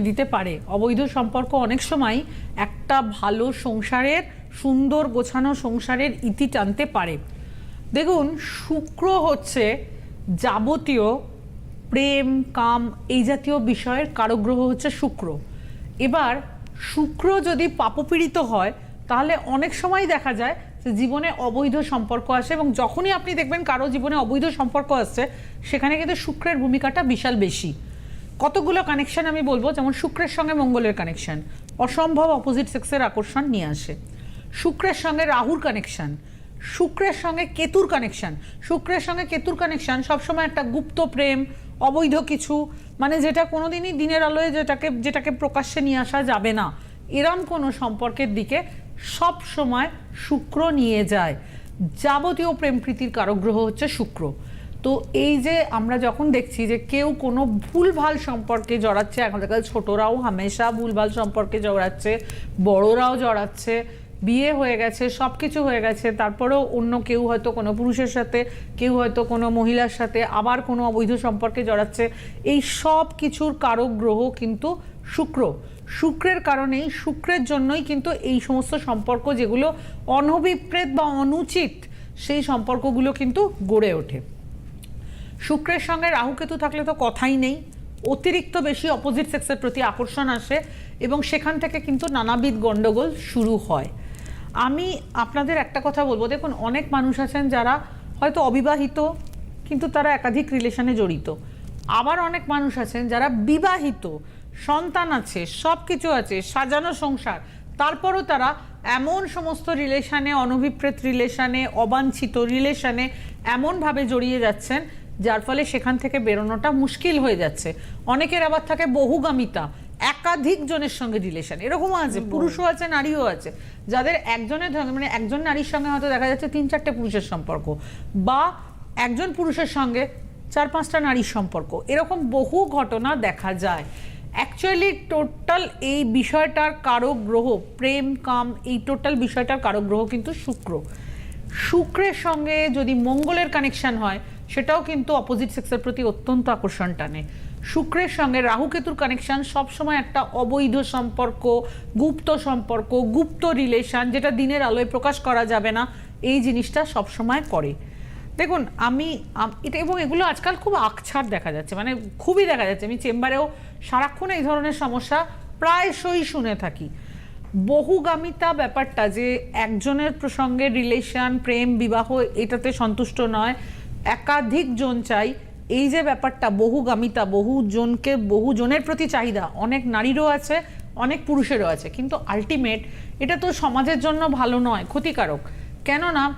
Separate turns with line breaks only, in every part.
দিতে পারে। অবৈধ সম্পর্ক অনেক সময় একটা ভালো সংসারের, সুন্দর গোছানো সংসারের ইতি টানতে পারে। দেখুন, শুক্র হচ্ছে যাবতীয় প্রেম, কাম এই জাতীয় বিষয়ের কারগ্রহ হচ্ছে শুক্র। এবার শুক্র যদি পাপপীড়িত হয়, তাহলে অনেক সময় দেখা যায় যে জীবনে অবৈধ সম্পর্ক আসে এবং যখনই আপনি দেখবেন কারও জীবনে অবৈধ সম্পর্ক আসছে, সেখানে কিন্তু শুক্রের ভূমিকাটা বিশাল বেশি। কতগুলো কানেকশন আমি বলব? যেমন শুক্রের সঙ্গে মঙ্গলের কানেকশন অসম্ভব অপোজিট সেক্সের আকর্ষণ নিয়ে আসে। শুক্রের সঙ্গে রাহুর কানেকশন শুক্রের সঙ্গে কেতুর কানেকশন শুক্রের সঙ্গে কেতুর কানেকশন সবসময় একটা গুপ্ত প্রেম, অবৈধ কিছু মানে যেটা কোনোদিনই দিনের আলোয় যেটাকে যেটাকে প্রকাশ্যে নিয়ে আসা যাবে না। এরম কোনো সম্পর্কের দিকে সব সময় শুক্র নিয়ে যায়। যাবতীয় প্রেম প্রীতির কারগ্রহ হচ্ছে শুক্র। তো এই যে আমরা যখন দেখছি যে কেউ কোনো ভুলভাল সম্পর্কে জড়াচ্ছে, এখনকার ছোটরাও হামেশা ভুলভাল সম্পর্কে জড়াচ্ছে, বড়রাও জড়াচ্ছে, বিয়ে হয়ে গেছে সব কিছু হয়ে গেছে, তারপরেও অন্য কেউ হয়তো কোনো পুরুষের সাথে, কেউ হয়তো কোনো মহিলার সাথে আবার কোনো অবৈধ সম্পর্কে জড়াচ্ছে, এই সব কিছুর কারক গ্রহ কিন্তু শুক্র। শুক্রের কারণেই, শুক্রের জন্যই কিন্তু এই সমস্ত সম্পর্ক যেগুলো অনভিপ্রেত বা অনুচিত, সেই সম্পর্কগুলো কিন্তু গড়ে ওঠে। শুক্রের সঙ্গে রাহুকেতু থাকলে তো কথাই নেই। অতিরিক্ত বেশি অপোজিট সেক্সের প্রতি আকর্ষণ আসে এবং সেখান থেকে কিন্তু নানাবিধ গণ্ডগোল শুরু হয়। আমি আপনাদের একটা কথা বলব। দেখুন, অনেক মানুষ আছেন যারা হয়তো অবিবাহিত, কিন্তু তারা একাধিক রিলেশনে জড়িত। আবার অনেক মানুষ আছেন যারা বিবাহিত, সন্তান আছে সব কিছু আছে, সাজানো সংসার, তারপরও তারা এমন সমস্ত রিলেশানে অনভিপ্রেত রিলেশানে অবাঞ্ছিত রিলেশানে এমনভাবে জড়িয়ে যাচ্ছেন যার ফলে সেখান থেকে বেরোনোটা মুশকিল হয়ে যাচ্ছে। অনেকের আবার থাকে বহুগামিতা একাধিক জনের সঙ্গে রিলেশন। এরকমও আছে পুরুষও আছে নারীও আছে। যাদের একজনের মানে একজন নারীর সঙ্গে হয়তো দেখা যাচ্ছে তিন চারটে পুরুষের সম্পর্ক বা একজন পুরুষের সঙ্গে চার পাঁচটা নারীর সম্পর্ক। এরকম বহু ঘটনা দেখা যায়। অ্যাকচুয়ালি টোটাল এই বিষয়টার কারক গ্রহ প্রেম কাম এই টোটাল বিষয়টার কারক গ্রহ কিন্তু শুক্র। শুক্রের সঙ্গে যদি মঙ্গলের কানেকশন হয় সেটাও কিন্তু অপোজিট সেক্সের প্রতি অত্যন্ত আকর্ষণ টানে। শুক্রের সঙ্গে রাহু কেতুর কানেকশন সবসময় একটা অবৈধ সম্পর্ক, গুপ্ত সম্পর্ক, গুপ্ত রিলেশন যেটা দিনের আলোয় প্রকাশ করা যাবে না, এই জিনিসটা সবসময় করে। দেখুন, আমি এটা, এবং এগুলো আজকাল খুব আকছাড় দেখা যাচ্ছে মানে খুবই দেখা যাচ্ছে। আমি চেম্বারেও সারাক্ষণ এই ধরনের সমস্যা প্রায়শই শুনে থাকি। বহুগামিতা ব্যাপারটা যে একজনের প্রসঙ্গে রিলেশন প্রেম, বিবাহ এটাতে সন্তুষ্ট নয় একাধিক জন চাই। এই যে ব্যাপারটা বহুগামিতা বহু জনকে, বহু জনের প্রতি চাহিদা। অনেক নারীরও আছে, অনেক পুরুষেরও আছে। কিন্তু আলটিমেট এটা তো সমাজের জন্য ভালো নয়, ক্ষতিকারক। কেননা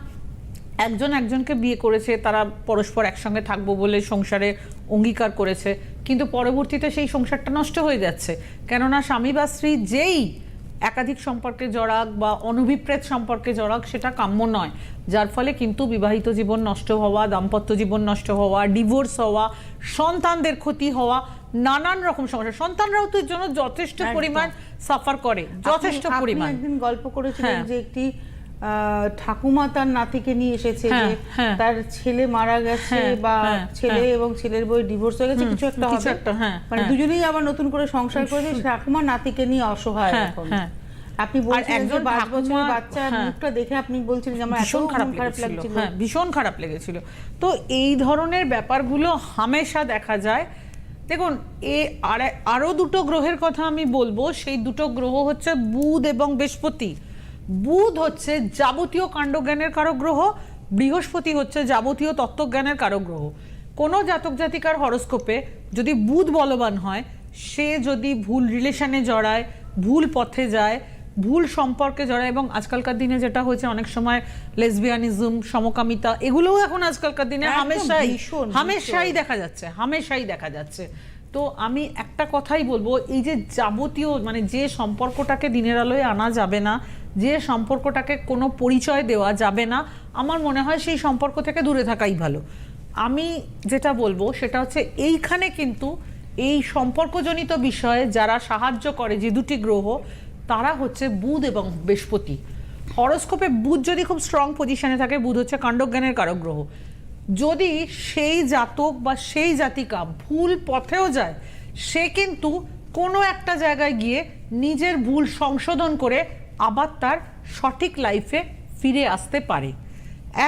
একজন একজনকে বিয়ে করেছে, তারা পরস্পর একসঙ্গে থাকব বলে সংসারে অঙ্গীকার করেছে। কিন্তু পরবর্তীতে সেই সংসারটা নষ্ট হয়ে যাচ্ছে। কেননা স্বামী বা স্ত্রী যেই একাধিক সম্পর্কে জড়াক বা অনভিপ্রেত সম্পর্কে জড়াক সেটা কাম্য নয়। যার ফলে কিন্তু বিবাহিত জীবন নষ্ট হওয়া দাম্পত্য জীবন নষ্ট হওয়া ডিভোর্স হওয়া সন্তানদের ক্ষতি হওয়া নানান রকম সমস্যা। সন্তানরাও তো জন্য যথেষ্ট পরিমাণ সাফার করে যথেষ্ট পরিমাণ।
একদিন গল্প করেছিলেন
হ্যাঁ।
যে একটি ঠাকুমা তার নাতিকে নিয়ে এসেছে
হ্যাঁ,
যে
হ্যাঁ।
তার ছেলে মারা গেছে
হ্যাঁ,
বা
হ্যাঁ,
ছেলে
হ্যাঁ।
এবং ছেলের বই ডিভোর্স হয়ে গেছে কিছু একটা হবে
হ্যাঁ,
মানে
হ্যাঁ।
দুজনেই আবার নতুন করে সংসার করেছে ঠাকুমা নাতিকে নিয়ে অসহায়
হ্যাঁ,
এখন
হ্যাঁ।
আপনি বলছিলেন যে পাঁচ বছরের বাচ্চার
হ্যাঁ।
মুখটা দেখে আপনি বলছিলেন যে আমার
ভীষণ খারাপ লেগেছিল হ্যাঁ ভীষণ খারাপ লেগেছিল তো এই ধরনের ব্যাপারগুলো হামেশা দেখা যায় দেখুন এ আর আরও দুটো গ্রহের কথা আমি বলব সেই দুটো গ্রহ হচ্ছে বুধ এবং বৃহস্পতি বুধ হচ্ছে যাবতীয় কাণ্ডজ্ঞানের কারক গ্রহ বৃহস্পতি হচ্ছে যাবতীয় তত্ত্বজ্ঞানের কারক গ্রহ কোনো জাতক জাতিকার হরস্কোপে যদি বুধ বলবান হয় সে যদি ভুল রিলেশনে জড়ায় ভুল পথে যায় ভুল সম্পর্কে জড়ায় এবং আজকালকার দিনে যেটা হয়েছে অনেক সময় লেসবিয়ানিজম সমকামিতা এগুলোও এখন আজকালকার দিনে হামেশাই হামেশাই দেখা যাচ্ছে হামেশাই দেখা যাচ্ছে। তো আমি একটা কথাই বলব এই যে যাবতীয় মানে যে সম্পর্কটাকে দিনের আলোয় আনা যাবে না যে সম্পর্কটাকে কোনো পরিচয় দেওয়া যাবে না, আমার মনে হয় সেই সম্পর্ক থেকে দূরে থাকাই ভালো। আমি যেটা বলব সেটা হচ্ছে এইখানে কিন্তু এই সম্পর্কজনিত বিষয়ে যারা সাহায্য করে যে দুটি গ্রহ, তারা হচ্ছে বুধ এবং বৃহস্পতি। হরস্কোপে বুধ যদি খুব স্ট্রং পজিশনে থাকে, বুধ হচ্ছে কাণ্ডজ্ঞানের কারক গ্রহ। যদি সেই জাতক বা সেই জাতিকা ভুল পথেও যায়, সে কিন্তু কোনো একটা জায়গায় গিয়ে নিজের ভুল সংশোধন করে আবার তার সঠিক লাইফে ফিরে আসতে পারে।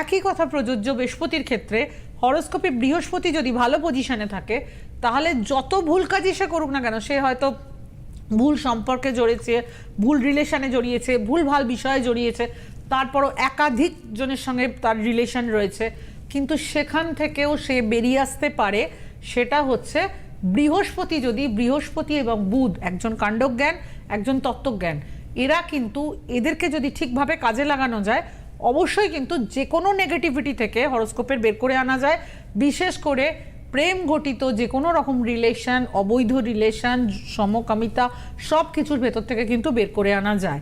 একই কথা প্রযোজ্য বৃহস্পতির ক্ষেত্রে। হরস্কোপে বৃহস্পতি যদি ভালো পজিশনে থাকে, তাহলে যত ভুল কাজই সে করুক না কেন, সে হয়তো ভুল সম্পর্কে জড়িয়েছে, ভুল রিলেশনে জড়িয়েছে, ভুল ভালো বিষয়ে জড়িয়েছে, তারপরও একাধিক জনের সঙ্গে তার রিলেশন রয়েছে। কিন্তু সেখান থেকেও সে বেরিয়ে আসতে পারে, সেটা হচ্ছে বৃহস্পতি যদি বৃহস্পতি এবং বুধ একজন কাণ্ডজ্ঞান, একজন তত্ত্বজ্ঞান এরা কিন্তু এদেরকে যদি ঠিকভাবে কাজে লাগানো যায় অবশ্যই কিন্তু যে কোনো নেগেটিভিটি থেকে হরস্কোপের বের করে আনা যায়। বিশেষ করে প্রেম ঘটিত যে কোনো রকম রিলেশন অবৈধ রিলেশন সমকামিতা সব কিছুর ভেতর থেকে কিন্তু বের করে আনা যায়।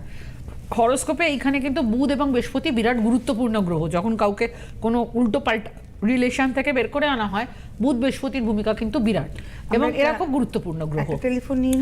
হরস্কোপে এইখানে কিন্তু বুধ এবং বৃহস্পতি বিরাট গুরুত্বপূর্ণ গ্রহ। যখন কাউকে কোনো উল্টো পাল্টা রিলেশন থেকে বের করে আনা হয় বুধ বৃহস্পতির ভূমিকা কিন্তু বিরাট। এবং এরা খুব গুরুত্বপূর্ণ গ্রহ।
টেলিফোন নিয়ে